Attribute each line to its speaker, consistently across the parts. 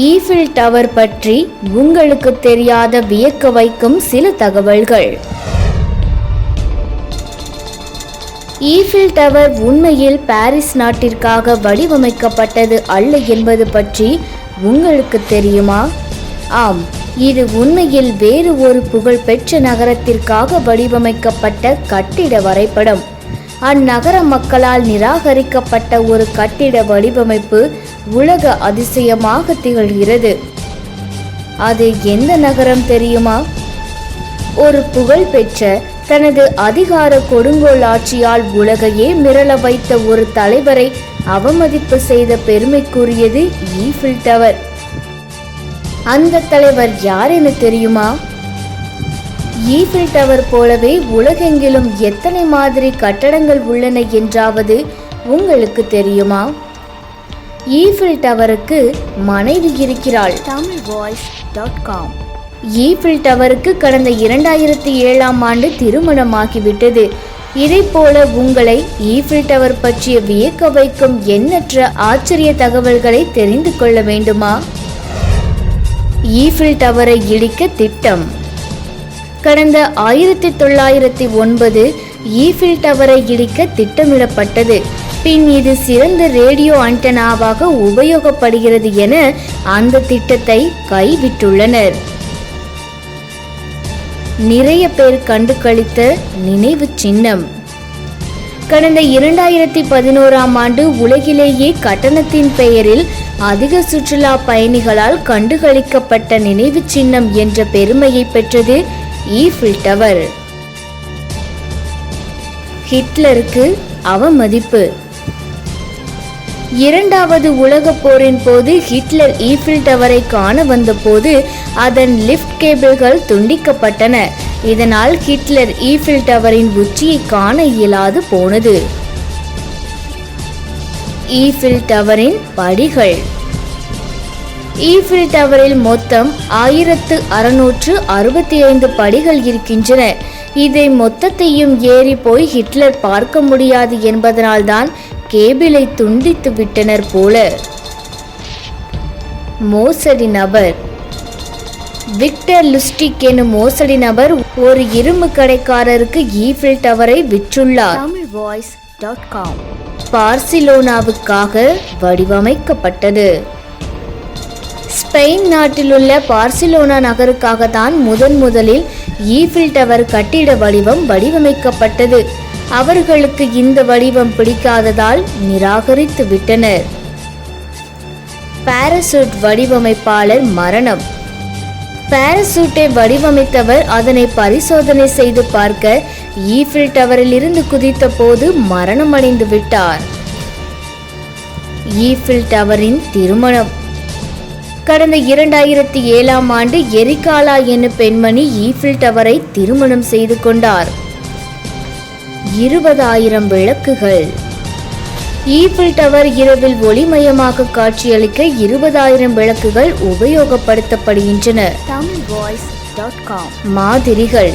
Speaker 1: Eiffel tower பற்றி உங்களுக்கு தெரியாத வியக்க வைக்கும் சில தகவல்கள். ஈஃபில் டவர் உண்மையில் பாரிஸ் நாட்டிற்காக வடிவமைக்கப்பட்டது அல்ல என்பது பற்றி உங்களுக்கு தெரியுமா? ஆம் இது உண்மையில் வேறு ஒரு புகழ்பெற்ற நகரத்திற்காக வடிவமைக்கப்பட்ட கட்டிட வரைபடம். அந்நகர மக்களால் நிராகரிக்கப்பட்ட ஒரு கட்டிட வடிவமைப்பு உலக அதிசயமாக திகழ்கிறது. அது எந்த நகரம் தெரியுமா? ஒரு புகழ்பெற்ற தனது அதிகார கொடுங்கோல் ஆட்சியால் உலகையே மிரள வைத்த ஒரு தலைவரை அவமதிப்பு செய்த பெருமைக்குரியது ஈஃபில் டவர். அந்த தலைவர் யார் என தெரியுமா? ஈஃபில் டவர் போலவே உலகெங்கிலும் எத்தனை மாதிரி கட்டடங்கள் உள்ளன என்றாவது உங்களுக்கு தெரியுமா? ஈஃபில் டவருக்கு மனைவி இருக்கிறாள். Tamil voice dot com. Eiffel டவருக்கு கடந்த இரண்டாயிரத்தி ஏழாம் ஆண்டு திருமணமாகிவிட்டது. இதைப் போல உங்களை ஈஃபில் டவர் பற்றிய வியக்க வைக்கும் எண்ணற்ற ஆச்சரிய தகவல்களை தெரிந்து கொள்ள வேண்டுமா? ஈஃபில் டவரை இடிக்க திட்டம். கடந்த ஆயிரத்தி தொள்ளாயிரத்தி ஒன்பது ஈஃபில் டவரை இடிக்க திட்டமிடப்பட்டது. பின் இது சிறந்த ரேடியோ ஆண்டனாவாக உபயோகப்படுகிறது என அந்த திட்டத்தை கைவிட்டுள்ளனர். நிறைய பேர் கண்டு கழித்த நினைவு சின்னம். கடந்த இரண்டாயிரத்தி பதினோராம் ஆண்டு உலகிலேயே கட்டணத்தின் பெயரில் அதிக சுற்றுலா பயணிகளால் கண்டுகளிக்கப்பட்ட நினைவு சின்னம் என்ற பெருமையை பெற்றது ஈஃபில் டவர். ஹிட்லருக்கு அவமதிப்பு. இரண்டாவது உலகப் போரின் போது ஹிட்லர் ஈஃபில் டவரை காண வந்தபோது அதன் லிஃப்ட் கேபிள்கள் துண்டிக்கப்பட்டன. இதனால் ஹிட்லர் ஈஃபில் டவரின் உச்சியை காண இயலாது போனது. ஈஃபில் டவரின் படிகள். ஈஃபில் டவரில் மொத்தம் ஆயிரத்து அறுநூற்று அறுபத்தி ஐந்து படிகள் இருக்கின்றன. இதை மொத்தத்தையும் ஏறி போய் ஹிட்லர் பார்க்க முடியாது என்பதனால்தான் கேபிளை துண்டித்து விட்டனர் போல. மோசடி நபர். விக்டர் லுஸ்டிக் எனும் மோசடி நபர் ஒரு இரும்பு கடைக்காரருக்கு ஈஃபில் டவரை விற்றுள்ளார். Tamil voice dot com. பார்சிலோனாவுக்காக வடிவமைக்கப்பட்டது. ஸ்பெயின் நாட்டிலுள்ள பார்சிலோனா நகருக்காக தான் முதன் முதலில் ஈஃபில் டவர் கட்டிட வடிவம் வடிவமைக்கப்பட்டது. அவர்களுக்கு இந்த வடிவம் பிடிக்காததால் நிராகரித்து விட்டனர். பாரசூட் வடிவமைப்பாளர் மரணம். பாரசூட்டை வடிவமைத்தவர் அதனை பரிசோதனை செய்து பார்க்க ஈஃபில் டவரில் இருந்து குதித்த போது மரணமடைந்து விட்டார். ஈஃபில் டவரின் திருமணம். கடந்த இரண்டாயிரத்தி ஏழாம் ஆண்டு எரிகாலா என்னும் பெண்மணி ஈஃபில் டவரை திருமணம் செய்து கொண்டார். இருபதாயிரம் விளக்குகள். ஈஃபில் டவர் இரவில் ஒளிமயமாக காட்சியளிக்க இருபதாயிரம் விளக்குகள் உபயோகப்படுத்தப்படுகின்றன. மாதிரிகள்.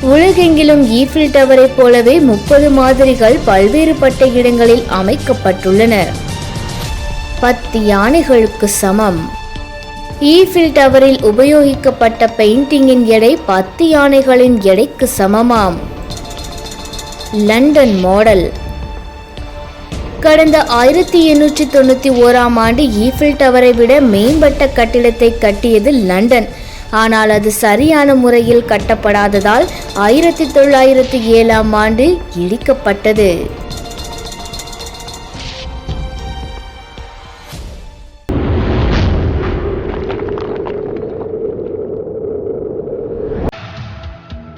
Speaker 1: உலகெங்கிலும் ஈஃபில் டவரைப் போலவே முப்பது மாதிரிகள் பல்வேறுபட்ட இடங்களில் அமைக்கப்பட்டுள்ளன. பத்து யானைகளுக்கு சமம். ஈஃபில் டவரில் உபயோகிக்கப்பட்ட பெயிண்டிங்கின் எடை பத்து யானைகளின் எடைக்கு சமமாம். London model. கடந்த ஆயிரத்தி எண்ணூற்றி தொண்ணூற்றி ஓராம் ஆண்டு ஈஃபில் டவரை விட மேம்பட்ட கட்டிடத்தை கட்டியது லண்டன். ஆனால் அது சரியான முறையில் கட்டப்படாததால் ஆயிரத்தி தொள்ளாயிரத்தி ஏழாம் ஆண்டு இடிக்கப்பட்டது.